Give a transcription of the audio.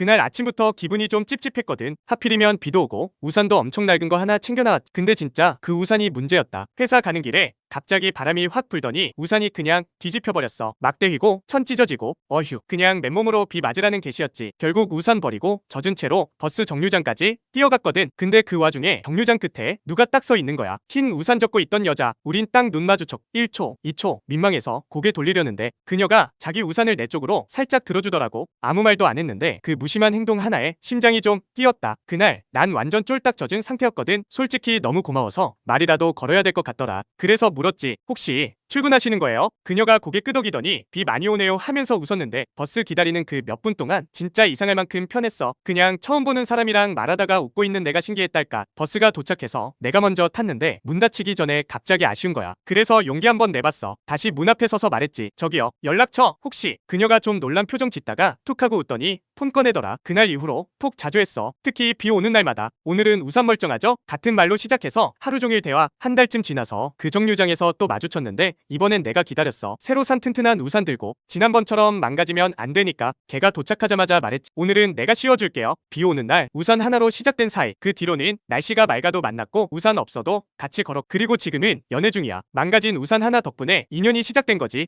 그날 아침부터 기분이 좀 찝찝했거든. 하필이면 비도 오고 우산도 엄청 낡은 거 하나 챙겨 나왔. 근데 진짜 그 우산이 문제였다. 회사 가는 길에 갑자기 바람이 확 불더니 우산이 그냥 뒤집혀 버렸어. 막대 휘고 천 찢어지고 어휴 그냥 맨몸으로 비 맞으라는 계시였지. 결국 우산 버리고 젖은 채로 버스 정류장까지 뛰어갔거든. 근데 그 와중에 정류장 끝에 누가 딱 서 있는 거야. 흰 우산 접고 있던 여자. 우린 딱 눈 마주쳤. 1초, 2초 민망해서 고개 돌리려는데 그녀가 자기 우산을 내 쪽으로 살짝 들어주더라고. 아무 말도 안 했는데 그 무심한 행동 하나에 심장이 좀 뛰었다. 그날 난 완전 쫄딱 젖은 상태였거든. 솔직히 너무 고마워서 말이라도 걸어야 될 것 같더라. 그래서 물었지. 혹시 출근하시는 거예요? 그녀가 고개 끄덕이더니 비 많이 오네요 하면서 웃었는데 버스 기다리는 그 몇 분 동안 진짜 이상할 만큼 편했어. 그냥 처음 보는 사람이랑 말하다가 웃고 있는 내가 신기했달까. 버스가 도착해서 내가 먼저 탔는데 문 닫히기 전에 갑자기 아쉬운 거야. 그래서 용기 한번 내봤어. 다시 문 앞에 서서 말했지. 저기요. 연락처 혹시? 그녀가 좀 놀란 표정 짓다가 툭 하고 웃더니 폰 꺼내더라. 그날 이후로 톡 자주 했어. 특히 비 오는 날마다. 오늘은 우산 멀쩡하죠? 같은 말로 시작해서 하루 종일 대화 한 달쯤 지나서 그 정류장에서 또 마주쳤는데 이번엔 내가 기다렸어. 새로 산 튼튼한 우산 들고 지난번처럼 망가지면 안 되니까 걔가 도착하자마자 말했지. 오늘은 내가 씌워줄게요. 비 오는 날 우산 하나로 시작된 사이. 그 뒤로는 날씨가 맑아도 만났고 우산 없어도 같이 걸어. 그리고 지금은 연애 중이야. 망가진 우산 하나 덕분에 인연이 시작된 거지.